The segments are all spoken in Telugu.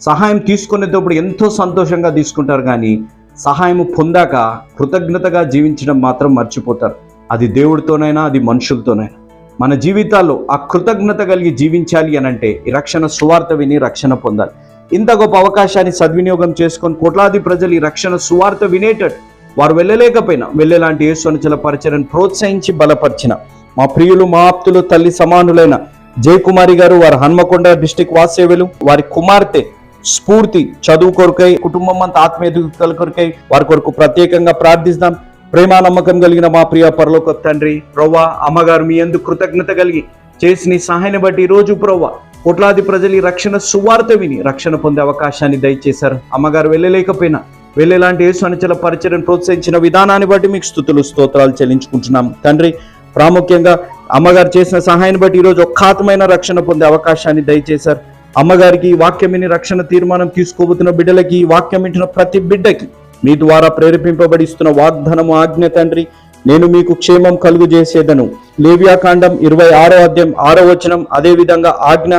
సహాయం తీసుకునేటప్పుడు ఎంతో సంతోషంగా తీసుకుంటారు కానీ సహాయం పొందాక కృతజ్ఞతగా జీవించడం మాత్రం మర్చిపోతారు. అది దేవుడితోనైనా అది మనుషులతోనైనా. మన జీవితాల్లో ఆ కృతజ్ఞత కలిగి జీవించాలి అని అంటే ఈ రక్షణ సువార్త విని రక్షణ పొందాలి. ఇంత గొప్ప అవకాశాన్ని సద్వినియోగం చేసుకొని కోట్లాది ప్రజలు ఈ రక్షణ సువార్త వినేటట్టు వారు వెళ్ళలేకపోయినా వెళ్ళేలాంటి యేసు అనుచల పరిచయను ప్రోత్సహించి బలపరిచిన మా ప్రియులు మా ఆప్తులు తల్లి సమానులైన జయకుమారి గారు వారి హన్మకొండ డిస్టిక్ వాసేవులు వారి కుమార్తె స్ఫూర్తి చదువు కొరకై కుటుంబం అంతా ఆత్మీయతల కొరకై వారి కొరకు ప్రత్యేకంగా ప్రార్థిస్తాం. ప్రేమ నమ్మకం కలిగిన మా ప్రియ పరలోక తండ్రి ప్రవ్వా అమ్మగారు మీ ఎందుకు కృతజ్ఞత కలిగి చేసిన సహాయాన్ని బట్టి రోజు ప్రవ్వా కోట్లాది ప్రజలు ఈ రక్షణ సువార్త విని రక్షణ పొందే అవకాశాన్ని దయచేశారు. అమ్మగారు వెళ్ళలేకపోయినా వెళ్ళేలాంటి యేసు అనుచల పరిచయం ప్రోత్సహించిన విధానాన్ని బట్టి మీకు స్థుతులు స్తోత్రాలు చెల్లించుకుంటున్నాం. తండ్రి ప్రాముఖ్యంగా అమ్మగారు చేసిన సహాయాన్ని బట్టి ఈరోజు ఒక్కాతమైన రక్షణ పొందే అవకాశాన్ని దయచేశారు. అమ్మగారికి వాక్యమిని రక్షణ తీర్మానం తీసుకోబోతున్న బిడ్డలకి వాక్యం వింటున్న ప్రతి బిడ్డకి మీ ద్వారా ప్రేరేపింపబడిస్తున్న వాగ్దానము ఆజ్ఞ తండ్రి నేను మీకు క్షేమం కలుగు చేసేదను లేవ్యాకాండం ఇరవై ఆరో అధ్యాయం ఆరో వచనం అదేవిధంగా ఆజ్ఞ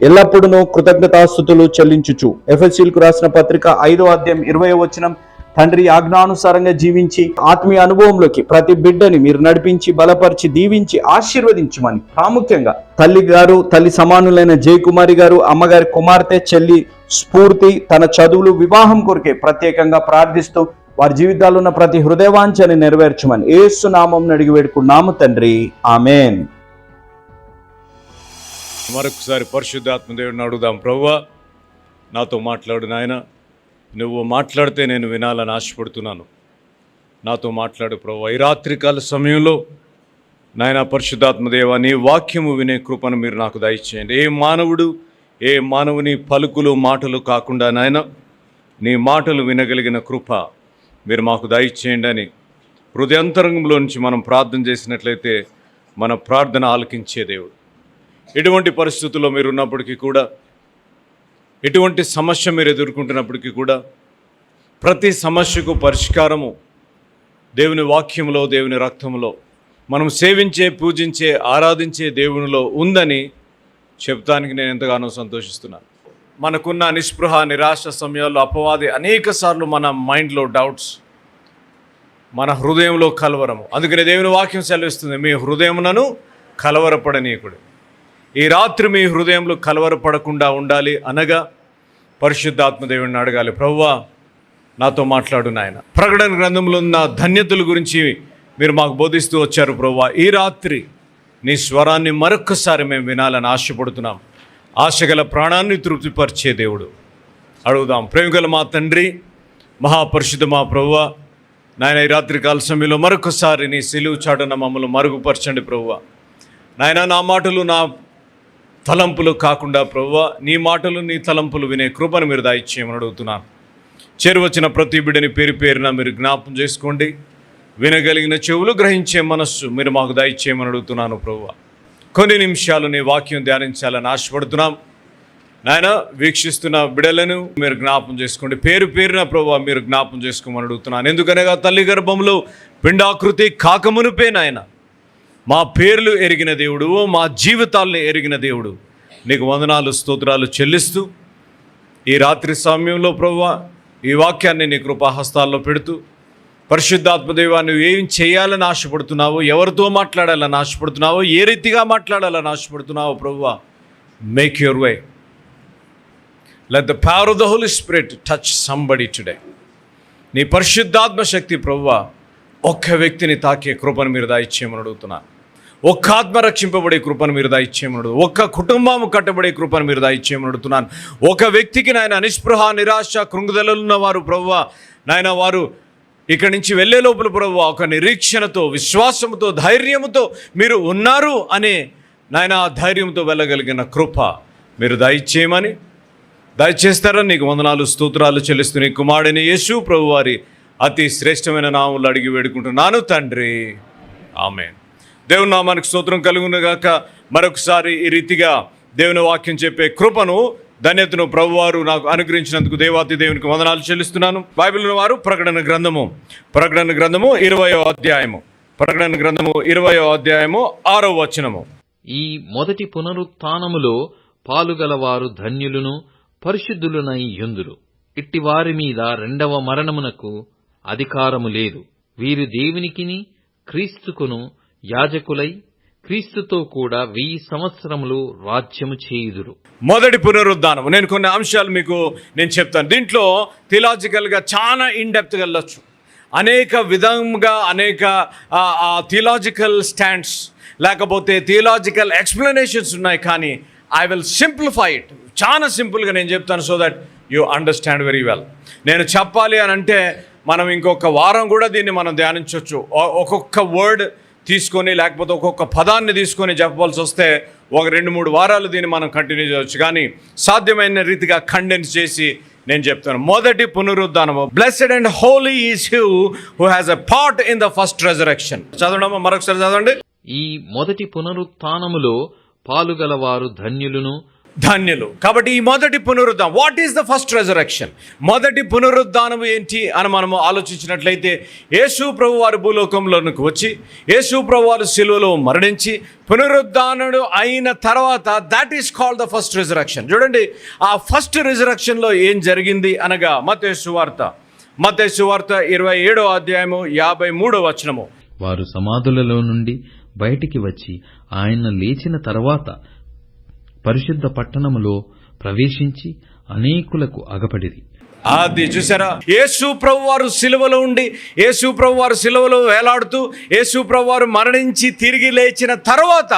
ఎల్లప్పుడూ కృతజ్ఞతాస్థుతులు చెల్లించుచు. ఎఫ్ఎస్సీలకు రాసిన పత్రిక ఐదో అధ్యాయం ఇరవై వచనం తండ్రి ఆజ్ఞానుసారంగా జీవించి ఆత్మీయ అనుభవంలోకి ప్రతి బిడ్డని మీరు నడిపించి బలపరిచి దీవించి ఆశీర్వదించమని ప్రాముఖ్యంగా తల్లి గారు తల్లి సమానులైన జయకుమారి గారు అమ్మగారి కుమార్తె చెల్లి స్ఫూర్తి తన చదువులు వివాహం కొరికే ప్రత్యేకంగా ప్రార్థిస్తూ వారి జీవితాల్లో ఉన్న ప్రతి హృదయవాంఛని నెరవేర్చమని ఏసు నామం అడిగి వేడుకున్నాము తండ్రి. ఆమెన్. మరొకసారి పరిశుద్ధాత్మ దేవుడిని అడుగుదాం. ప్రవ్వా నాతో మాట్లాడు నాయన. నువ్వు మాట్లాడితే నేను వినాలని ఆశపడుతున్నాను. నాతో మాట్లాడు ప్రభు. ఈ రాత్రికాల సమయంలో నాయన పరిశుద్ధాత్మదేవ నీ వాక్యము వినే కృపను మీరు నాకు దయచేయండి. ఏ మానవుడు ఏ మానవుని పలుకులు మాటలు కాకుండా నాయన నీ మాటలు వినగలిగిన కృప మీరు మాకు దయచేయండి అని హృదయంతరంగంలో నుంచి మనం ప్రార్థన చేసినట్లయితే మన ప్రార్థన ఆలకించే దేవుడు. ఎటువంటి పరిస్థితుల్లో మీరు ఉన్నప్పటికీ కూడా ఎటువంటి సమస్య మీరు ఎదుర్కొంటున్నప్పటికీ కూడా ప్రతి సమస్యకు పరిష్కారము దేవుని వాక్యంలో దేవుని రక్తంలో మనం సేవించే పూజించే ఆరాధించే దేవునిలో ఉందని చెప్తానికి నేను ఎంతగానో సంతోషిస్తున్నాను. మనకున్న నిస్పృహ నిరాశ సమయాల్లో అపవాది అనేక సార్లు మన మైండ్లో డౌట్స్ మన హృదయంలో కలవరము. అందుకనే దేవుని వాక్యం సెలవిస్తుంది మీ హృదయమునను కలవరపడనీయకుడు. ఈ రాత్రి మీ హృదయంలో కలవరపడకుండా ఉండాలి అనగా పరిశుద్ధాత్మదేవుడిని అడగాలి. ప్రవ్వా నాతో మాట్లాడు నాయన. ప్రకటన గ్రంథంలో ఉన్న ధన్యతల గురించి మీరు మాకు బోధిస్తూ వచ్చారు ప్రవ్వా ఈ రాత్రి నీ స్వరాన్ని మరొక్కసారి మేము వినాలని ఆశపడుతున్నాం. ఆశగల ప్రాణాన్ని తృప్తిపరిచే దేవుడు. అడుగుదాం. ప్రేమిగల మా తండ్రి మహాపరిశుద్ధ మా ప్రవ్వ నాయన ఈ రాత్రి కాల సమయంలో మరొకసారి నీ సెలువు చాటున మమ్మల్ని మరుగుపరచండి ప్రవ్వ. నాయన నా మాటలు నా తలంపులు కాకుండా ప్రవ్వ నీ మాటలు నీ తలంపులు వినే కృపను మీరు దాయిచ్చేయమని అడుగుతున్నాను. చేరువచ్చిన ప్రతి బిడ్డని పేరు పేరున మీరు జ్ఞాపం చేసుకోండి. వినగలిగిన చెవులు గ్రహించే మనస్సు మీరు మాకు దాయిచ్చేయమని అడుగుతున్నాను ప్రవ్వ. కొన్ని నిమిషాలు నీ వాక్యం ధ్యానించాలని ఆశపడుతున్నాం. నాయన వీక్షిస్తున్న బిడలను మీరు జ్ఞాపం చేసుకోండి. పేరు పేరున ప్రభు మీరు జ్ఞాపం చేసుకోమని అడుగుతున్నాను. ఎందుకనగా తల్లి గర్భంలో పిండాకృతి కాకమునుపే నాయన. మా పేర్లు ఎరిగిన దేవుడు మా జీవితాలను ఎరిగిన దేవుడు. నీకు వందనాలు స్తోత్రాలు చెల్లిస్తూ ఈ రాత్రి సమయంలో ప్రభు ఈ వాక్యాన్ని నీ కృపాహస్తాల్లో పెడుతూ పరిశుద్ధాత్మదేవా నువ్వు ఏం చేయాలని ఆశపడుతున్నావో ఎవరితో మాట్లాడాలని ఆశపడుతున్నావో ఏ రీతిగా మాట్లాడాలని ఆశపడుతున్నావో ప్రభువా make your way let the power of the Holy Spirit touch somebody today నీ పరిశుద్ధాత్మ శక్తి ప్రవ్వా ఒక్క వ్యక్తిని తాకే కృపను మీరు దాయిచ్చేయమని అడుగుతున్నాను ఒక్క ఆత్మ రక్షింపబడే కృపను మీరు దాయిచ్చేయమని ఒక్క కుటుంబం కట్టబడే కృపను మీరు దాయిచ్చేయమనుడుతున్నాను ఒక వ్యక్తికి నాయన నిస్పృహ నిరాశ కృంగుదలలో వారు ప్రవ్వా నాయన వారు ఇక్కడి నుంచి వెళ్ళే లోపల ప్రభు ఒక నిరీక్షణతో విశ్వాసంతో ధైర్యంతో మీరు ఉన్నారు అనే నాయన ఆ ధైర్యంతో వెళ్ళగలిగిన కృప మీరు దయచేయమని దయచేస్తారని నీకు వందనాలు స్తోత్రాలు చెల్లిస్తున్న నీ కుమారుడిని యేసు ప్రభు వారి అతి శ్రేష్టమైన నాములు అడిగి వేడుకుంటున్నాను తండ్రి. ఆమె దేవుని నామానికి స్తోత్రం కలుగునుగాక. మరొకసారి ఈ రీతిగా దేవుని వాక్యం చెప్పే కృపను ధన్యతను ప్రభువారు నాకు అనుగ్రహించినందుకు దేవాతి దేవునికి వందనాలు చెల్లిస్తున్నాను. బైబిల్ వారు ప్రకటన గ్రంథము ప్రకటన గ్రంథము ఇరవయో అధ్యాయము ప్రకటన గ్రంథము ఇరవయో అధ్యాయము ఆరో వచనము. ఈ మొదటి పునరుత్థానములో పాలుగలవారు ధన్యులను పరిశుద్ధులునై యుందురు. ఇట్టి వారి మీద రెండవ మరణమునకు అధికారము లేదు. వీరు దేవునికిని క్రీస్తుకును యాజకులై క్రీస్తుతో కూడా వెయ్యి సంవత్సరములు రాజ్యము చేయుదురు. మొదటి పునరుద్ధానం నేను కొన్ని అంశాలు మీకు నేను చెప్తాను. దీంట్లో థిలాజికల్గా చాలా ఇన్డెప్త్గా వెళ్ళొచ్చు. అనేక విధంగా అనేక థిలాజికల్ స్టాండ్స్ లేకపోతే థియలాజికల్ ఎక్స్ప్లెనేషన్స్ ఉన్నాయి కానీ ఐ విల్ సింప్లిఫై ఇట్ చాలా సింపుల్గా నేను చెప్తాను so that you understand very well నేను చెప్పాలి అని అంటే మనం ఇంకొక వారం కూడా దీన్ని మనం ధ్యానించవచ్చు ఒక్కొక్క వర్డ్ తీసుకొని లేకపోతే ఒక్కొక్క పదాన్ని తీసుకొని చెప్పవలసి వస్తే ఒక రెండు మూడు వారాలు దీన్ని మనం కంటిన్యూ చేయవచ్చు. కానీ సాధ్యమైన రీతిగా కండెన్స్ చేసి నేను చెప్తాను. మొదటి పునరుద్ధానము. Blessed and holy is he who has a part in the first resurrection చదవడమా మరొకసారి చదవండి. ఈ మొదటి పునరుత్నములో పాలుగలవారు ధన్యులను ధన్యులు. కాబట్టి ఈ మొదటి పునరుద్ధానం what is the first resurrection మొదటి పునరుద్ధానం ఏంటి అని మనము ఆలోచించినట్లయితే యేసు ప్రభు వారు భూలోకంలోనికి వచ్చి యేసు ప్రభు వారు శిలువలో మరణించి పునరుద్ధానుడు అయిన తర్వాత that is called the first resurrection చూడండి ఆ ఫస్ట్ రిజరక్షన్లో ఏం జరిగింది అనగా మతేసు వార్త. మతేసు వార్త ఇరవై ఏడో అధ్యాయము యాభై మూడో వచనము. వారు సమాధులలో నుండి బయటికి వచ్చి ఆయన లేచిన తర్వాత పరిశుద్ధ పట్టణములో ప్రవేశించి అనేకులకు అగపడిరి. అది చూసారా యేసు ప్రభు వారు సిలువలో ఉండి యేసు ప్రభు వారు సిలువలో వేలాడుతూ యేసు ప్రభు వారు మరణించి తిరిగి లేచిన తర్వాత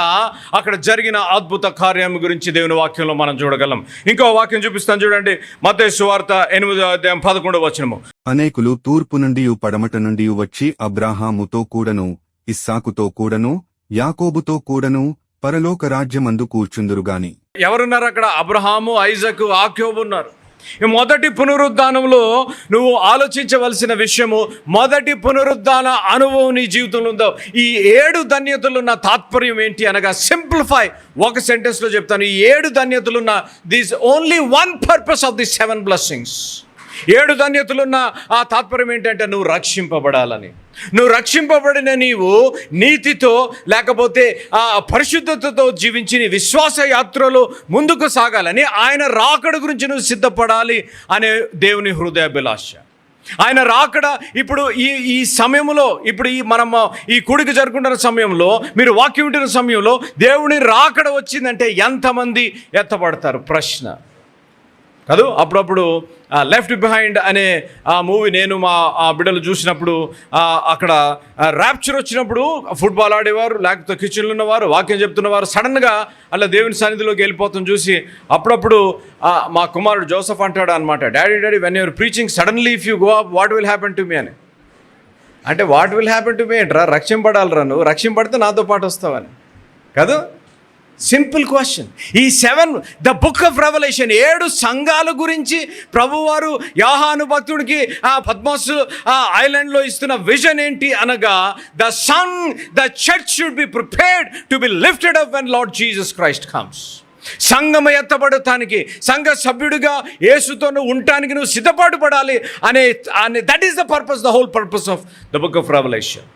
అక్కడ జరిగిన అద్భుత కార్యం గురించి దేవుని వాక్యంలో మనం చూడగలం. ఇంకో వాక్యం చూపిస్తాను చూడండి. మత సువార్త ఎనిమిదో అధ్యాయం పదకొండవ వచనము. అనేకులు తూర్పు నుండి పడమట నుండి వచ్చి అబ్రాహాముతో కూడను ఇస్సాకుతో కూడను యాకోబుతో కూడను పరలోక రాజ్యమందు కూర్చుందురుగాని ఎవరున్నారు అక్కడ? అబ్రహాము ఐజక్ ఆక్యోబు ఉన్నారు. ఈ మొదటి పునరుద్ధానంలో నువ్వు ఆలోచించవలసిన విషయము మొదటి పునరుద్ధాన అనుభవం నీ జీవితంలో ఉందో ఈ ఏడు ధన్యతలున్న తాత్పర్యం ఏంటి అనగా సింప్లిఫై ఒక సెంటెన్స్లో చెప్తాను. ఈ ఏడు ధన్యతలున్న this only one purpose of the seven blessings. ఏడు ధన్యతలున్న ఆ తాత్పర్యం ఏంటంటే నువ్వు రక్షింపబడాలని. నువ్వు రక్షింపబడిన నీవు నీతితో లేకపోతే ఆ పరిశుద్ధతతో జీవించి నీ విశ్వాస యాత్రలో ముందుకు సాగాలని ఆయన రాకడ గురించి నువ్వు సిద్ధపడాలి అనే దేవుని హృదయాభిలాష. ఆయన రాకడ ఇప్పుడు ఈ ఈ సమయంలో ఇప్పుడు ఈ మనం ఈ కుడికి జరుపుకుంటున్న సమయంలో మీరు వాక్యం వింటున్న సమయంలో దేవుని రాకడ వచ్చిందంటే ఎంతమంది ఎత్తపడతారు ప్రశ్న. కాదు? అప్పుడప్పుడు లెఫ్ట్ బిహైండ్ అనే ఆ మూవీ నేను మా ఆ బిడ్డలు చూసినప్పుడు అక్కడ ర్యాప్చర్ వచ్చినప్పుడు ఫుట్బాల్ ఆడేవారు లేకపోతే కిచెన్లో ఉన్నవారు వాక్యం చెప్తున్నవారు సడన్గా అలా దేవుని సన్నిధిలోకి వెళ్ళిపోతాం చూసి అప్పుడప్పుడు మా కుమారుడు జోసఫ్ అంటాడు అనమాట daddy daddy when you're preaching suddenly if you go up what will happen to me అని. అంటే what will happen to me ఏంట్రా? రక్షింపడాలరా నువ్వు? రక్షింపడితే నాతో పాటు వస్తావని. కాదు? సింపుల్ క్వశ్చన్ ఈ seven the book of Revelation ఏడు సంఘాల గురించి ప్రభువారు యాహాను భక్తుడికి ఆ పద్మాసు ఆ ఐలాండ్లో ఇస్తున్న విజన్ ఏంటి అనగా the son the church should be prepared to be lifted up when Lord Jesus Christ comes సంఘం ఎత్తబడటానికి సంఘ సభ్యుడిగా యేసుతో ఉండటానికి నువ్వు సిద్ధపాటు పడాలి అనే అనే that is the purpose the whole purpose of the book of Revelation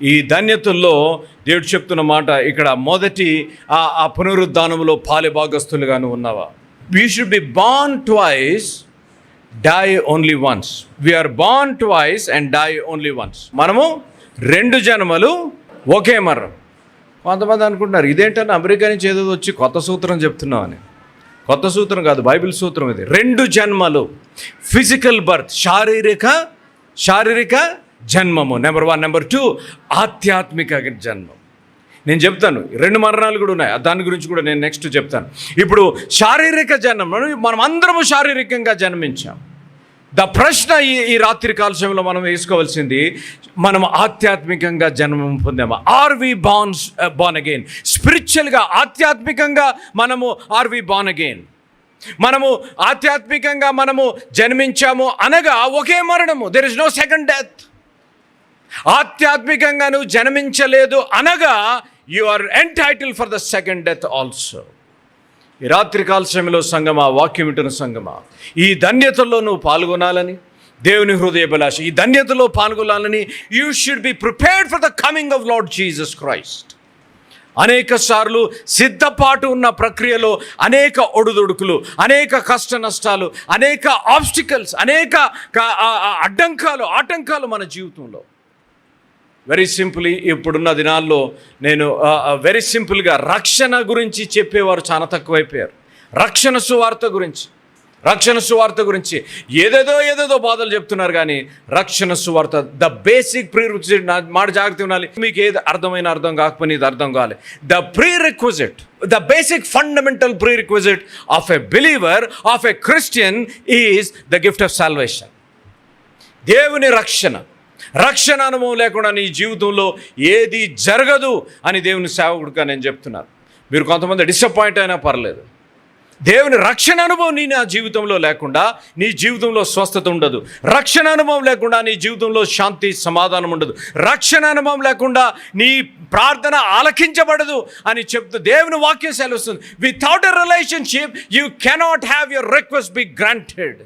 ఈ ధన్యతల్లో దేవుడు చెప్తున్న మాట ఇక్కడ మొదటి ఆ పునరుద్ధానంలో పాలె భాగస్థులుగాను ఉన్నావా? We should be born twice die only once we are born twice and die only once మనము రెండు జన్మలు ఒకే మరణం. కొంతమంది అనుకుంటున్నారు ఇదేంటని అమెరికా నుంచి ఏదో వచ్చి కొత్త సూత్రం చెప్తున్నామని కొత్త సూత్రం కాదు బైబిల్ సూత్రం ఇది. రెండు జన్మలు. ఫిజికల్ బర్త్ శారీరక శారీరక జన్మము. నెంబర్ వన్ నెంబర్ టూ ఆధ్యాత్మిక జన్మం. నేను చెప్తాను రెండు మరణాలు కూడా ఉన్నాయి. దాని గురించి కూడా నేను నెక్స్ట్ చెప్తాను. ఇప్పుడు శారీరక జన్మం మనం అందరము శారీరకంగా జన్మించాం. ద ప్రశ్న ఈ ఈ రాత్రి కాలశంలో మనం వేసుకోవాల్సింది మనం ఆధ్యాత్మికంగా జన్మం పొందాము? ఆర్ వి బాన్స్ బాన్ అగైన్ స్పిరిచువల్గా ఆధ్యాత్మికంగా మనము ఆర్ వి బాన్ అగైన్ మనము ఆధ్యాత్మికంగా మనము జన్మించాము అనగా ఒకే మరణము. There is no second death ఆధ్యాత్మికంగా నువ్వు జన్మించలేదు అనగా you are entitle for the second death also ఈ రాత్రికాల సమయంలో సంగమా వాక్యం వింటున్న సంగమా ఈ ధన్యతల్లో నువ్వు పాల్గొనాలని దేవుని హృదయ హృదయభిలాష ఈ ధన్యతలో పాల్గొనాలని you should be prepared for the coming of Lord Jesus Christ అనేక సార్లు సిద్ధపాటు ఉన్న ప్రక్రియలో అనేక ఒడుదొడుకులు అనేక కష్ట నష్టాలు అనేక ఆబ్స్టికల్స్ అనేక అడ్డంకాలు ఆటంకాలు మన జీవితంలో. వెరీ సింపుల్లీ ఇప్పుడున్న దినాల్లో నేను వెరీ సింపుల్గా రక్షణ గురించి చెప్పేవారు చాలా తక్కువైపోయారు. రక్షణ సువార్త గురించి. రక్షణ సువార్త గురించి. ఏదేదో ఏదేదో బాధలు చెప్తున్నారు కానీ రక్షణ సువార్త ద బేసిక్ ప్రీ రిక్విజిట్ నా మాట జాగ్రత్త ఉండాలి. మీకు ఏది అర్థమైన అర్థం కాకపోయినా ఇది అర్థం కావాలి. The prerequisite the basic fundamental prerequisite of a believer of a Christian is the gift of salvation దేవుని రక్షణ. రక్షణ అనుభవం లేకుండా నీ జీవితంలో ఏది జరగదు అని దేవుని సేవకుడిగా నేను చెప్తున్నాను. మీరు కొంతమంది డిసప్పాయింట్ అయినా పర్లేదు. దేవుని రక్షణ అనుభవం నీ నా జీవితంలో లేకుండా నీ జీవితంలో స్వస్థత ఉండదు. రక్షణ అనుభవం లేకుండా నీ జీవితంలో శాంతి సమాధానం ఉండదు. రక్షణ అనుభవం లేకుండా నీ ప్రార్థన ఆలకించబడదు అని చెప్తూ దేవుని వాక్యం సెలవుస్తుంది. Without a relationship you cannot have your request be granted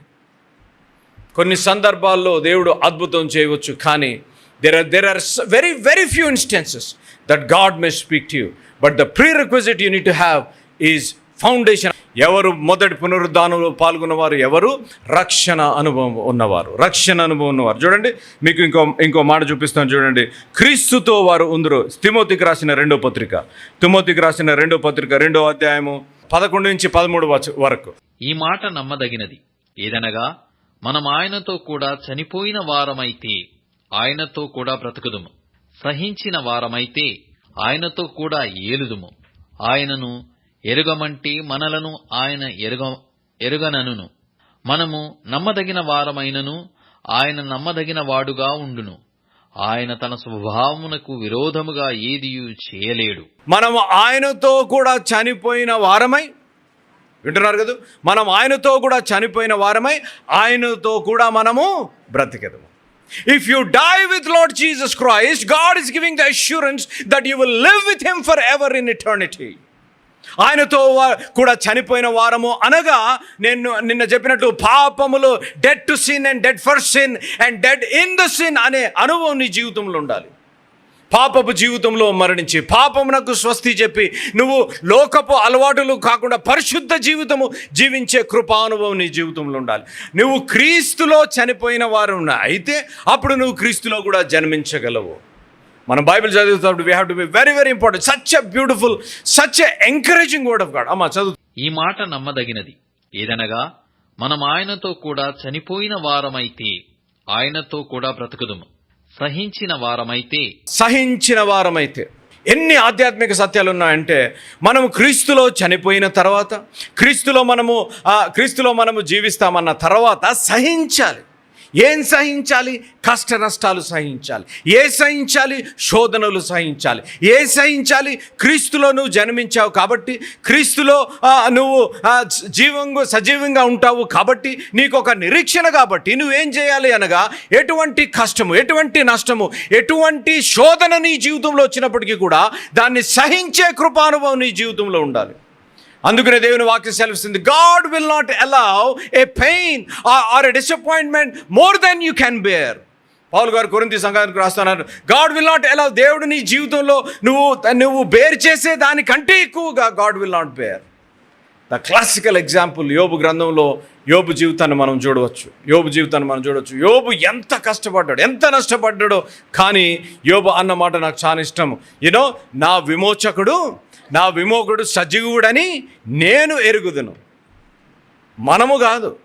కొన్ని సందర్భాల్లో దేవుడు అద్భుతం చేయవచ్చు కానీ there are there are very very few instances that God may speak to you but the prerequisite you need to have is foundation ఎవరు మొదటి పునరుద్ధానంలో పాల్గొన్నవారు ఎవరు? రక్షణ అనుభవం ఉన్నవారు. రక్షణ అనుభవం ఉన్నవారు. చూడండి మీకు ఇంకో ఇంకో మాట చూపిస్తాను చూడండి. క్రీస్తుతో వారు ఉందరు. తిమోతికి రాసిన రెండో పత్రిక. తిమోతికి రాసిన రెండో పత్రిక రెండో అధ్యాయము పదకొండు నుంచి పదమూడు వరకు. ఈ మాట నమ్మదగినది. ఏదనగా మనం ఆయనతో కూడా చనిపోయిన వారమైతే ఆయనతో కూడా బ్రతుకుదుము. సహించిన వారమైతే ఆయనతో కూడా ఏలుదుము. ఆయనను ఎరుగమంటే మనలను ఆయన ఎరుగ ఎరుగననును. మనము నమ్మదగిన వారమైనను ఆయన నమ్మదగిన వాడుగా ఉండును. ఆయన తన స్వభావమునకు విరోధముగా ఏదియు చేయలేడు. మనము ఆయనతో కూడా చనిపోయిన వారమై వింటున్నారు కదా? మనం ఆయనతో కూడా చనిపోయిన వారమై ఆయనతో కూడా మనము బ్రతికెదము. If you die with Lord Jesus Christ God is giving the assurance that you will live with him for ever in eternity ఆయనతో కూడా చనిపోయిన వారము అనగా నేను నిన్న చెప్పినట్టు పాపములు dead to sin and dead for sin and dead in the sin అనే అనుభవం నీ జీవితంలో ఉండాలి. పాపపు జీవితంలో మరణించి పాపమునకు స్వస్తి చెప్పి నువ్వు లోకపు అలవాటులు కాకుండా పరిశుద్ధ జీవితము జీవించే కృపానుభవం నీ జీవితంలో ఉండాలి. నువ్వు క్రీస్తులో చనిపోయిన వారు అయితే అప్పుడు నువ్వు క్రీస్తులో కూడా జన్మించగలవు. మనం బైబిల్ చదువుతున్నప్పుడు we have to be very very important such a beautiful such a encouraging word of God అమ్మా చదువు. ఈ మాట నమ్మదగినది. ఏదనగా మనం ఆయనతో కూడా చనిపోయిన వారమైతే ఆయనతో కూడా బ్రతుకుదుము. సహించిన వారమైతే. సహించిన వారమైతే. ఎన్ని ఆధ్యాత్మిక సత్యాలు ఉన్నాయంటే మనము క్రీస్తులో చనిపోయిన తర్వాత క్రీస్తులో మనము ఆ, క్రీస్తులో మనము జీవిస్తామన్న తర్వాత సహించాలి. ఏం సహించాలి? కష్ట నష్టాలు సహించాలి. ఏ సహించాలి? శోధనలు సహించాలి. ఏ సహించాలి? క్రీస్తులో నువ్వు జన్మించావు కాబట్టి క్రీస్తులో నువ్వు జీవంగా సజీవంగా ఉంటావు కాబట్టి నీకు ఒక నిరీక్షణ కాబట్టి నువ్వేం చేయాలి అనగా ఎటువంటి కష్టము ఎటువంటి నష్టము ఎటువంటి శోధన నీ జీవితంలో వచ్చినప్పటికీ కూడా దాన్ని సహించే కృపానుభవం నీ జీవితంలో ఉండాలి. అందుకనే దేవుని వాక్యం సెలవుస్తుంది. God will not allow a pain or a disappointment more than you can bear Paul గారు కొరింతి సంఘానికి రాస్తున్నారు. గాడ్ విల్ నాట్ అలౌ దేవుడు నీ జీవితంలో నువ్వు నువ్వు బేర్ చేసే దానికంటే ఎక్కువగా God will not bear the classical example యోబు గ్రంథంలో యోబు జీవితాన్ని మనం చూడవచ్చు. యోబు జీవితాన్ని మనం చూడవచ్చు. యోబు ఎంత కష్టపడ్డాడు ఎంత నష్టపడ్డాడో కానీ యోబు అన్నమాట నాకు చాలా ఇష్టం. యూనో నా విమోచకుడు నా విమోకుడు సజీవుడని నేను ఎరుగుదును. మనము కాదు.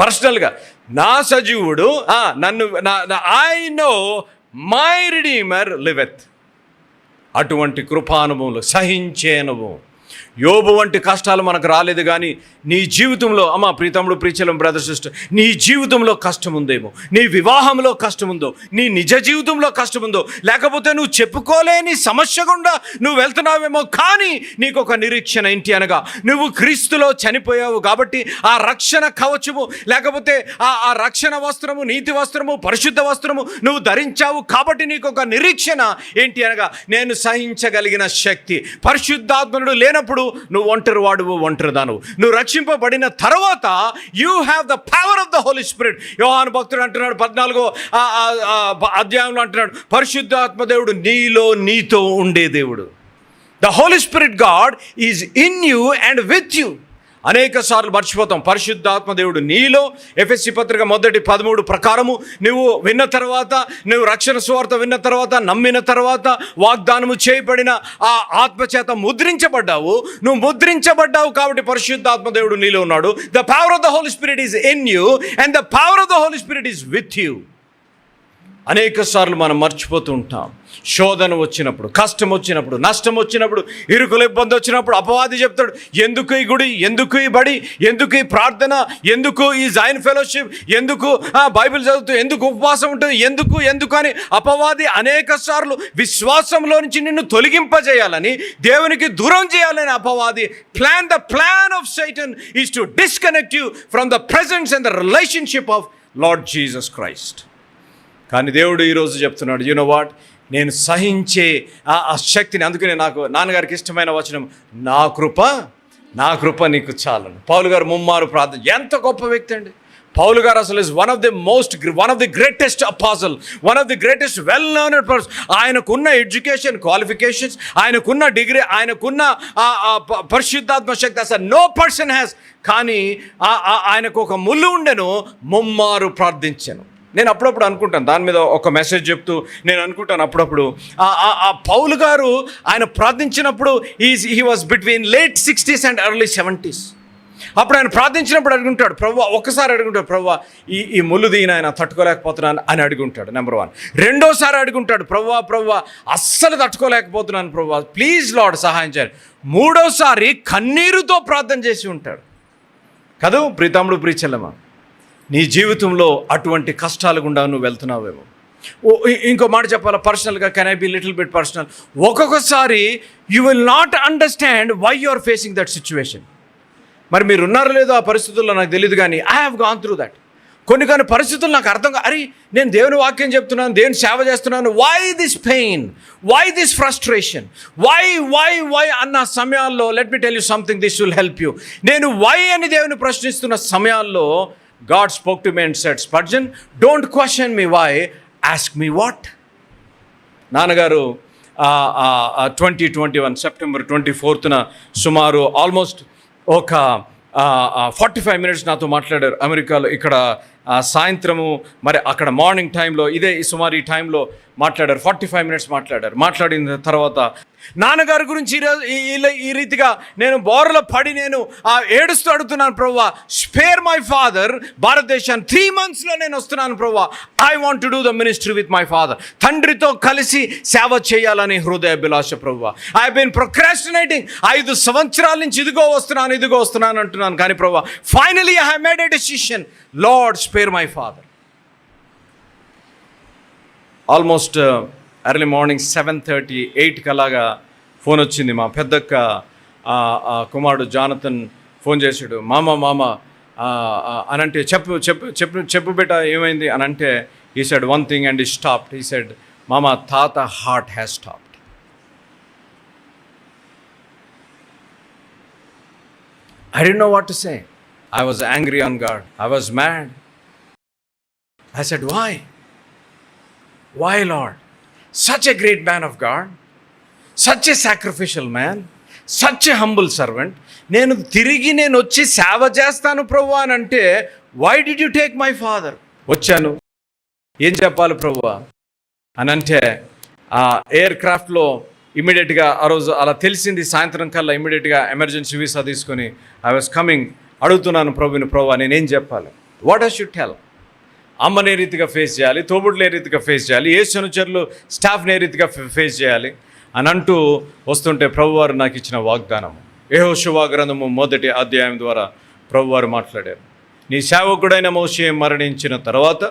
పర్సనల్గా నా సజీవుడు నన్ను నా I know my redeemer liveth అటువంటి కృపానుభవంలో సహించేనుభవం యోబు వంటి కష్టాలు మనకు రాలేదు కానీ నీ జీవితంలో అమ్మ ప్రీతముడు ప్రీచలం బ్రదర్ సిస్టర్ నీ జీవితంలో కష్టం ఉందేమో నీ వివాహంలో కష్టం ఉందో నీ నిజ జీవితంలో కష్టం ఉందో లేకపోతే నువ్వు చెప్పుకోలేని సమస్య గుండా నువ్వు వెళ్తున్నావేమో కానీ నీకు ఒక నిరీక్షణ ఏంటి అనగా నువ్వు క్రీస్తులో చనిపోయావు కాబట్టి ఆ రక్షణ కవచము లేకపోతే ఆ ఆ రక్షణ వస్త్రము నీతి వస్త్రము పరిశుద్ధ వస్త్రము నువ్వు ధరించావు కాబట్టి నీకు ఒక నిరీక్షణ ఏంటి అనగా నేను సహించగలిగిన శక్తి. పరిశుద్ధాత్మనుడు లేనప్పుడు నువ్వు ఒంటరి వాడువు ఒంటరి దాను నువ్వు రక్షింపబడిన తర్వాత you have the power of the Holy Spirit యోహాను భక్తుడు అంటున్నాడు పద్నాలుగో అధ్యాయంలో అంటున్నాడు పరిశుద్ధాత్మ దేవుడు నీలో నీతో ఉండే దేవుడు. The Holy Spirit God is in you and with you అనేక సార్లు మర్చిపోతాం. పరిశుద్ధాత్మ దేవుడు నీలో ఎఫ్ఎస్సి పత్రిక మొదటి పదమూడు ప్రకారము నువ్వు విన్న తర్వాత నువ్వు రక్షణ స్వార్థ విన్న తర్వాత నమ్మిన తర్వాత వాగ్దానము చేయబడిన ఆ ఆత్మచేత ముద్రించబడ్డావు. నువ్వు ముద్రించబడ్డావు కాబట్టి పరిశుద్ధాత్మ దేవుడు నీలో ఉన్నాడు. The power of the Holy Spirit is in you and the power of the Holy Spirit is with you అనేక సార్లు మనం మర్చిపోతూ ఉంటాం. శోధన వచ్చినప్పుడు కష్టం వచ్చినప్పుడు నష్టం వచ్చినప్పుడు ఇరుకుల ఇబ్బంది వచ్చినప్పుడు అపవాది చెప్తాడు ఎందుకు ఈ గుడి? ఎందుకు ఈ బడి? ఎందుకు ఈ ప్రార్థన? ఎందుకు ఈ జాయిన్ ఫెలోషిప్? ఎందుకు బైబిల్ చదువుతూ ఎందుకు ఉపవాసం ఉంటుంది? ఎందుకు ఎందుకు? అని అపవాది అనేక సార్లు విశ్వాసంలో నుంచి నిన్ను తొలగింపజేయాలని దేవునికి దూరం చేయాలని అపవాది plan the plan of Satan is to disconnect you from the presence and the relationship of Lord Jesus Christ కానీ దేవుడు ఈరోజు చెప్తున్నాడు యూనో వాట్ నేను సహించే ఆ శక్తిని అందుకనే నాకు నాన్నగారికి ఇష్టమైన వచనం నా కృప నా కృప నీకు చాలను. పౌలు గారు ముమ్మారు ప్రార్థన. ఎంత గొప్ప వ్యక్తి అండి. పౌలు గారు అసలు is one of the most one of the greatest apostle one of the greatest well learned person ఆయనకున్న ఎడ్యుకేషన్ క్వాలిఫికేషన్స్ ఆయనకున్న డిగ్రీ ఆయనకున్న ఆ పరిశుద్ధాత్మ శక్తి. అసలు నో పర్సన్ హ్యాస్ కానీ ఆయనకు ఒక ముళ్ళు ఉండెను ముమ్మారు ప్రార్థించాను. నేను అప్పుడప్పుడు అనుకుంటాను. దాని మీద ఒక మెసేజ్ చెప్తూ నేను అనుకుంటాను అప్పుడప్పుడు. ఆ- ఆ- ఆ పౌలు గారు ఆయన ప్రార్థించినప్పుడు is he was between late sixties and early seventies అప్పుడు ఆయన ప్రార్థించినప్పుడు అడుగుంటాడు ప్రభు ఒకసారి అడుగుంటాడు ప్రభు ఈ ఈ ముళ్ళు దీని ఆయన తట్టుకోలేకపోతున్నాను అని అడుగుంటాడు నెంబర్ వన్ రెండోసారి అడుగుంటాడు ప్రభు ప్రభు అస్సలు తట్టుకోలేకపోతున్నాను ప్రభు ప్లీజ్ లాడ్ సహాయం చేయండి. మూడోసారి కన్నీరుతో ప్రార్థన చేసి ఉంటాడు. కదూ ప్రీతాముడు ప్రీచెల్లమా నీ జీవితంలో అటువంటి కష్టాలు గుండా నువ్వు వెళ్తున్నావేమో. ఓ ఇంకో మాట చెప్పాలా? పర్సనల్గా can I be little bit personal ఒక్కొక్కసారి you will not understand why you are facing that situation మరి మీరు ఉన్నారో లేదో ఆ పరిస్థితుల్లో నాకు తెలియదు కానీ I have gone through that కొన్ని కొన్ని పరిస్థితులు నాకు అర్థం అరే నేను దేవుని వాక్యం చెప్తున్నాను దేవుని సేవ చేస్తున్నాను. Why this pain why this frustration why why why అన్న సమయాల్లో let me tell you something this will help you నేను వై అని దేవుని ప్రశ్నిస్తున్న సమయాల్లో God spoke to me and said Spurgeon don't question me why ask me what నాన్నగారు twenty twenty one September twenty ఫోర్త్న సుమారు ఆల్మోస్ట్ ఒక ఫార్టీ ఫైవ్ మినిట్స్ నాతో మాట్లాడారు. అమెరికాలో ఇక్కడ సాయంత్రము మరి అక్కడ మార్నింగ్ టైంలో ఇదే సుమారు ఈ టైంలో మాట్లాడారు ఫార్టీ ఫైవ్ మినిట్స్ మాట్లాడారు. మాట్లాడిన తర్వాత నాన్నగారి గురించి ఈరోజు ఈ రీతిగా నేను బోర్లో పడి నేను ఆ ఏడుస్తూ అడుగుతున్నాను ప్రవ్వా. స్పేర్ మై ఫాదర్ భారతదేశాన్ని త్రీ మంత్స్లో నేను వస్తున్నాను ప్రవ్వా. I want to do the ministry with my father తండ్రితో కలిసి సేవ చేయాలని హృదయ అభిలాష ప్రవ్వా ఐ బీన్ ప్రొక్రాస్టినేటింగ్ ఐదు సంవత్సరాల నుంచి ఇదిగో వస్తున్నాను ఇదిగో వస్తున్నాను అంటున్నాను. కానీ ప్రవ్వా finally I have made a decision Lord spare my father almost early morning seven thirty ఎయిట్కి అలాగా ఫోన్ వచ్చింది మా పెద్దక్క కుమారుడు జానతన్ ఫోన్ చేశాడు. మామ మామ అనంటే చెప్పు చెప్పు చెప్పు చెప్పు బిడ్డ ఏమైంది? అని అంటే he said one thing and he stopped he said మామ తాత heart has stopped I didn't know what to say I was angry on God I was mad I said why why Lord? Such a great man of God such a sacrificial man such a humble servant నేను తిరిగి నేను వచ్చి సేవ చేస్తాను ప్రభు అని అంటే why did you take my father వచ్చాను. ఏం చెప్పాలి ప్రభు అని అంటే ఆ ఎయిర్ క్రాఫ్ట్లో ఇమీడియట్గా ఆ రోజు అలా తెలిసింది. సాయంత్రం కల్లా ఇమీడియట్గా ఎమర్జెన్సీ వీసా తీసుకొని ఐ వాస్ కమింగ్ అడుగుతున్నాను ప్రభుని ప్రభు నేనేం చెప్పాలి? వాట్ ఐ షుడ్ టెల్ అమ్మనే రీతిగా ఫేస్ చేయాలి? తోబుడులే రీతిగా ఫేస్ చేయాలి? ఏ సనుచరులు స్టాఫ్నే రీతిగా ఫేస్ చేయాలి? అని అంటూ వస్తుంటే ప్రభువారు నాకు ఇచ్చిన వాగ్దానం యెహోషువ గ్రంథము మొదటి అధ్యాయం ద్వారా ప్రభువారు మాట్లాడారు. నీ సేవకుడైన మోషే మరణించిన తర్వాత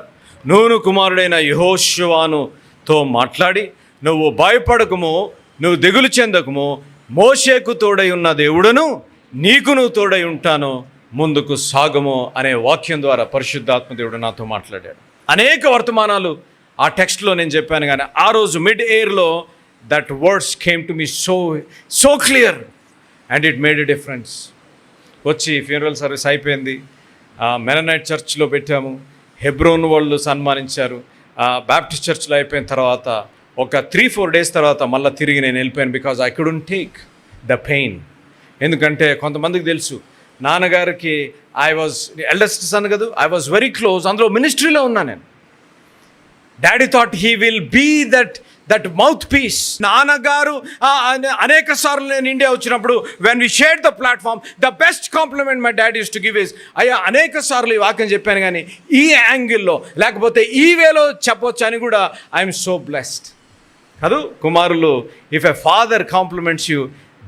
నూను కుమారుడైన యహోశివానుతో మాట్లాడి నువ్వు భయపడకము నువ్వు దిగులు చెందకము మోషేకు తోడై ఉన్న దేవుడను నీకు నువ్వు తోడై ఉంటాను. ముందుకు సాగము అనే వాక్యం ద్వారా పరిశుద్ధాత్మ దేవుడు నాతో మాట్లాడాడు. అనేక వర్తమానాలు ఆ టెక్స్ట్లో నేను చెప్పాను కానీ ఆ రోజు mid ఎయిర్లో that words came to me so so clear and it made a difference వచ్చి ఫ్యూనరల్ సర్వీస్ అయిపోయింది. మెననైట్ చర్చ్లో పెట్టాము. హెబ్రోన్ వాళ్ళు సన్మానించారు. బ్యాప్టిస్ట్ చర్చ్లో అయిపోయిన తర్వాత ఒక త్రీ ఫోర్ డేస్ తర్వాత మళ్ళీ తిరిగి నేను వెళ్ళిపోయాను because I couldn't take the pain ఎందుకంటే కొంతమందికి తెలుసు నాన్నగారికి ఐ వాజ్ ఎల్డెస్ట్ సన్ కదా ఐ వాజ్ వెరీ క్లోజ్ అందులో మినిస్ట్రీలో ఉన్నా నేను. Daddy thought he will be that that mouthpiece నాన్నగారు అనేక సార్లు నేను ఇండియా వచ్చినప్పుడు when we share the platform the best compliment my daddy used to give is అయ్యా అనేక సార్లు ఈ వాక్యం చెప్పాను కానీ ఈ యాంగిల్లో లేకపోతే ఈ వేలో చెప్పొచ్చు అని కూడా ఐఎమ్ సో బ్లెస్డ్ కాదు కుమారులు if a father compliments you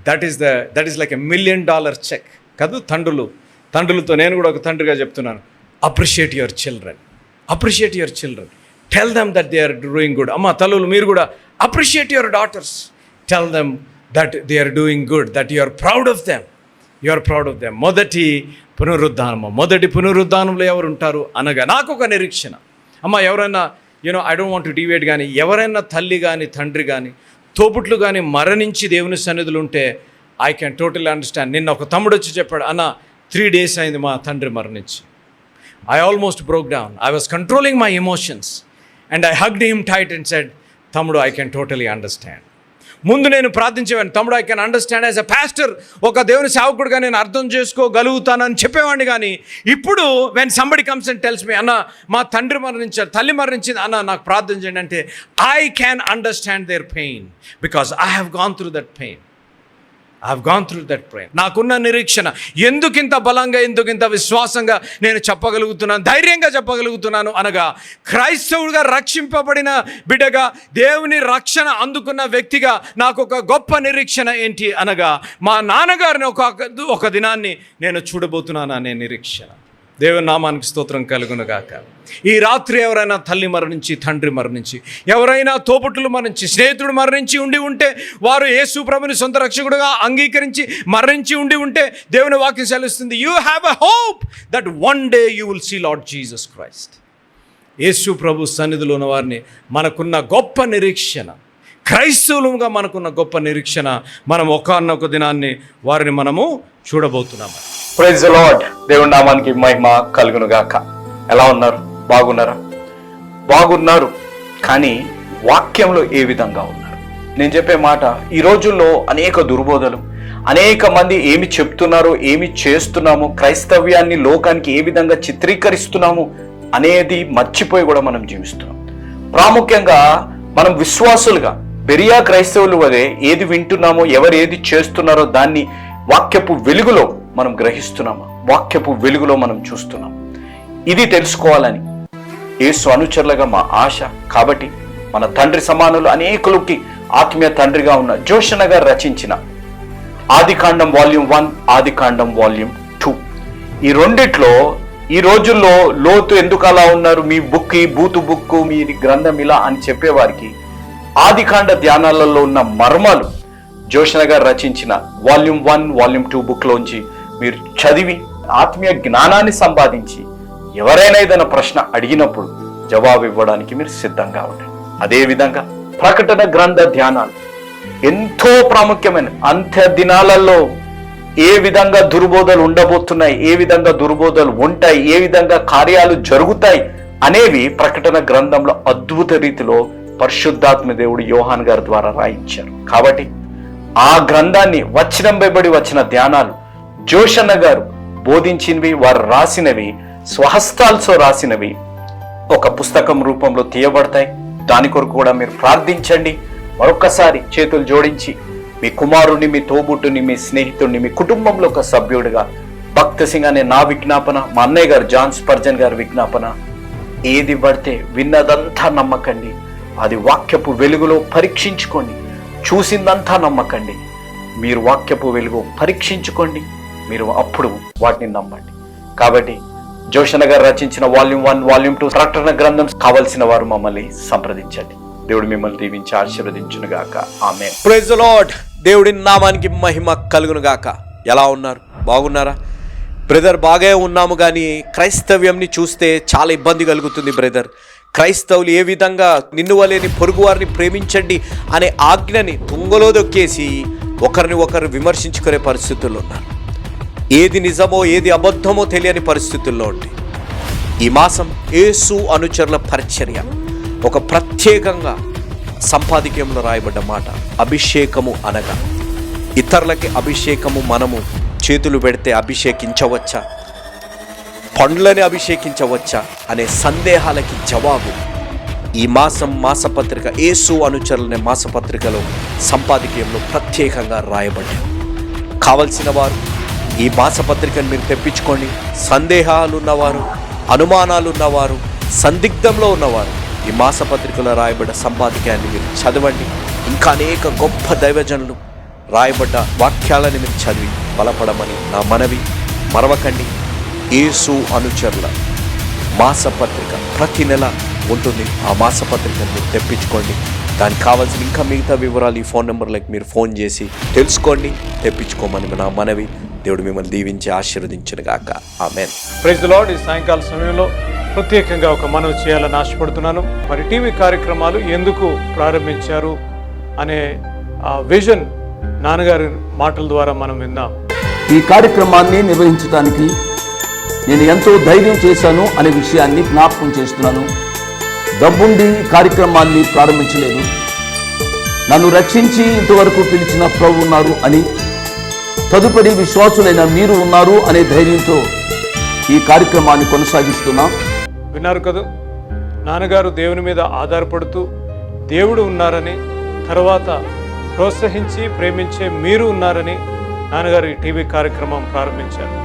that is the that is like a million dollar cheque కాదు తండ్రులు. తండ్రులతో నేను కూడా ఒక తండ్రిగా చెప్తున్నాను. Appreciate your children appreciate your children tell them that they are doing good అమ్మ తల్లులు మీరు కూడా appreciate your daughters tell them that they are doing good that you are proud of them you are proud of them మొదటి పునరుద్ధానము. మొదటి పునరుద్ధానంలో ఎవరు ఉంటారు అనగా నాకు ఒక నిరీక్షణ. అమ్మ ఎవరైనా you know I don't want to deviate కానీ ఎవరైనా తల్లి కానీ తండ్రి కానీ తోబుట్లు కానీ మరణించి దేవుని సన్నిధులు ఉంటే ఐ క్యాన్ టోటల్ అండర్స్టాండ్ నిన్న ఒక తమ్ముడు వచ్చి చెప్పాడు అన్న త్రీ డేస్ అయింది మా తండ్రి మరణించి. I almost broke down I was controlling my emotions and I hugged him tight and said తమ్ముడు ఐ కెన్ టోటలీ అండర్స్టాండ్ ముందు నేను ప్రార్థించేవాడిని తమ్ముడు I can understand as a pastor ఒక దేవుని సేవకుడుగా నేను అర్థం చేసుకోగలుగుతానని చెప్పేవాడిని కానీ ఇప్పుడు when somebody comes and tells me అన్న మా తండ్రి మరణించారు తల్లి మరణించింది అన్న నాకు ప్రార్థన చేయండి అంటే I can understand their pain because I have gone through that pain I gone through that prayer నాకున్న నిరీక్షణ ఎందుకింత బలంగా ఎందుకింత విశ్వాసంగా నేను చెప్పగలుగుతున్నాను ధైర్యంగా చెప్పగలుగుతున్నాను అనగా క్రైస్తవుడిగా రక్షింపబడిన బిడ్డగా దేవుని రక్షణ అందుకున్న వ్యక్తిగా నాకు ఒక గొప్ప నిరీక్షణ ఏంటి అనగా మా నాన్నగారిని ఒక ఒక దినాన్ని నేను చూడబోతున్నాను అనే నిరీక్షణ. దేవుని నామానికి స్తోత్రం కలుగునుగాక. ఈ రాత్రి ఎవరైనా తల్లి మరణించి తండ్రి మరణించి ఎవరైనా తోపుట్లు మరణించి స్నేహితుడు మరణించి ఉండి ఉంటే వారు యేసు ప్రభుని సొంత రక్షకుడుగా అంగీకరించి మరణించి ఉండి ఉంటే దేవుని వాక్యం సెలవుస్తుంది. You have a hope that one day you will see Lord Jesus Christ Yesu ప్రభు సన్నిధిలో ఉన్న వారిని మనకున్న గొప్ప నిరీక్షణ క్రైస్తవులుగా మనకున్న గొప్ప నిరీక్షణ మనం ఒకనొక దినాన్ని వారిని మనము చూడబోతున్నాము ప్రైజ్ లార్డ్ దేవుడి నామానికి మహిమ కలుగును గాక ఎలా ఉన్నారు? బాగున్నారా? బాగున్నారు కానీ వాక్యంలో ఏ విధంగా ఉన్నారు? నేను చెప్పే మాట ఈ రోజుల్లో అనేక దుర్బోధలు అనేక మంది ఏమి చెప్తున్నారో ఏమి చేస్తున్నామో క్రైస్తవ్యాన్ని లోకానికి ఏ విధంగా చిత్రీకరిస్తున్నాము అనేది మర్చిపోయి కూడా మనం జీవిస్తున్నాం. ప్రాముఖ్యంగా మనం విశ్వాసులుగా బెరియా క్రైస్తవులు వలె ఏది వింటున్నామో ఎవరు ఏది చేస్తున్నారో దాన్ని వాక్యపు వెలుగులో మనం గ్రహిస్తున్నాము? వాక్యపు వెలుగులో మనం చూస్తున్నాం. ఇది తెలుసుకోవాలని యేసు అనుచరులుగా మా ఆశ. కాబట్టి మన తండ్రి సమానులు అనేకులకి ఆత్మీయ తండ్రిగా ఉన్న జోషణ గారు రచించిన ఆదికాండం వాల్యూమ్ వన్ ఆదికాండం వాల్యూమ్ టూ. ఈ రెండిట్లో ఈ రోజుల్లో లోతు ఎందుకు అలా ఉన్నారు? మీ బుక్ బూతు బుక్ మీ గ్రంథం ఇలా అని చెప్పేవారికి ఆదికాండ ధ్యానాలలో ఉన్న మర్మాలు జోషణ గారు రచించిన వాల్యూమ్ వన్ వాల్యూమ్ టూ బుక్లోంచి మీరు చదివి ఆత్మీయ జ్ఞానాన్ని సంపాదించి ఎవరైనా ఏదైనా ప్రశ్న అడిగినప్పుడు జవాబు ఇవ్వడానికి మీరు సిద్ధంగా ఉండండి. అదేవిధంగా ప్రకటన గ్రంథ ధ్యానాలు ఎంతో ప్రాముఖ్యమైన అంత్య దినాలలో ఏ విధంగా దుర్బోధలు ఉండబోతున్నాయి ఏ విధంగా దుర్బోధలు ఉంటాయి ఏ విధంగా కార్యాలు జరుగుతాయి అనేవి ప్రకటన గ్రంథంలో అద్భుత రీతిలో పరిశుద్ధాత్మ దేవుడు యోహాన్ గారి ద్వారా రాయించారు. కాబట్టి ఆ గ్రంథాన్ని వచనం వెంబడి వచ్చిన ధ్యానాలు జోషన్న గారు బోధించినవి వారు రాసినవి స్వహస్తాల్సో రాసినవి ఒక పుస్తకం రూపంలో తీయబడతాయి. దాని కొరకు కూడా మీరు ప్రార్థించండి. మరొక్కసారి చేతులు జోడించి మీ కుమారుని మీ తోబుట్టుని మీ స్నేహితుడిని మీ కుటుంబంలో ఒక సభ్యుడిగా భక్త సింగ్ అనే నా విజ్ఞాపన మా అన్నయ్య గారు జాన్ స్పర్జన్ గారి విజ్ఞాపన ఏది పడితే విన్నదంతా నమ్మకండి. అది వాక్యపు వెలుగులో పరీక్షించుకోండి. చూసిందంతా నమ్మకండి. మీరు వాక్యపు వెలుగు పరీక్షించుకోండి. మీరు అప్పుడు వాటిని నమ్మండి. కాబట్టి జోషణ గారు రచించిన వాల్యూమ్ వన్ వాల్యూమ్ టూ ప్రకటన గ్రంథం కావలసిన వారు మమ్మల్ని సంప్రదించండి. దేవుడు మిమ్మల్ని దీవించి ఆశీర్వదించును గాక ఆమె ప్రైజ్ లార్డ్ దేవుడి నామానికి మహిమ కలుగును గాక ఎలా ఉన్నారు? బాగున్నారా? బ్రదర్ బాగా ఉన్నాము కానీ క్రైస్తవ్యంని చూస్తే చాలా ఇబ్బంది కలుగుతుంది బ్రదర్. క్రైస్తవులు ఏ విధంగా నిన్ను వలేని పొరుగువారిని ప్రేమించండి అనే ఆజ్ఞని తుంగలో దొక్కేసి ఒకరిని ఒకరు విమర్శించుకునే పరిస్థితుల్లో ఉన్నారు. ఏది నిజమో ఏది అబద్ధమో తెలియని పరిస్థితుల్లో ఉంది ఈ మాసం యేసు అనుచరుల పరిచర్య ఒక ప్రత్యేకంగా సంపాదికంలో రాయబడ్డ మాట. అభిషేకము అనగా. ఇతరులకి అభిషేకము మనము చేతులు పెడితే అభిషేకించవచ్చా? పండ్లని అభిషేకించవచ్చా అనే సందేహాలకి జవాబు. ఈ మాసం మాసపత్రిక ఏసు అనుచరులనే మాసపత్రికలో సంపాదకీయంలో ప్రత్యేకంగా రాయబడ్డాయి. కావలసిన వారు ఈ మాసపత్రికను మీరు తెప్పించుకోండి. సందేహాలు ఉన్నవారు అనుమానాలు ఉన్నవారు సందిగ్ధంలో ఉన్నవారు ఈ మాసపత్రికలో రాయబడ్డ సంపాదకీయాన్ని మీరు చదవండి. ఇంకా అనేక గొప్ప దైవజనులు రాయబడ్డ వాక్యాలని మీరు చదివి బలపడమని నా మనవి. మరవకండి. యేసు అనుచరుల మాసపత్రిక. ప్రతి నెల ఉంటుంది ఆ మాసపత్రికను మీరు తెప్పించుకోండి. దానికి కావాల్సిన ఇంకా మిగతా వివరాలు ఈ ఫోన్ నెంబర్లకు మీరు ఫోన్ చేసి తెలుసుకోండి తెప్పించుకోమని నా మనవి. దేవుడు మిమ్మల్ని దీవించి ఆశీర్వదించిన గాక. ఆమెన్. ప్రైజ్ లార్డ్ ఈ సాయంకాల సమయంలో ప్రత్యేకంగా ఒక మనవి చేయాలని ఆశపడుతున్నాను. మరి టీవీ కార్యక్రమాలు ఎందుకు ప్రారంభించారు అనే ఆ విజన్ నాన్నగారి మాటల ద్వారా మనం విందాం. ఈ కార్యక్రమాన్ని నిర్వహించడానికి నేను ఎంతో ధైర్యం చేశాను అనే విషయాన్ని జ్ఞాపకం చేస్తున్నాను. డబ్బుండి కార్యక్రమాన్ని ప్రారంభించలేదు. నన్ను రక్షించి ఇంతవరకు పిలిచిన ప్రభు ఉన్నారు అని తదుపరి విశ్వాసులైన మీరు ఉన్నారు అనే ధైర్యంతో ఈ కార్యక్రమాన్ని కొనసాగిస్తున్నాం. విన్నారు కదా నాన్నగారు దేవుని మీద ఆధారపడుతూ దేవుడు ఉన్నారని తర్వాత ప్రోత్సహించి ప్రేమించే మీరు ఉన్నారని నాన్నగారు ఈ టీవీ కార్యక్రమం ప్రారంభించారు.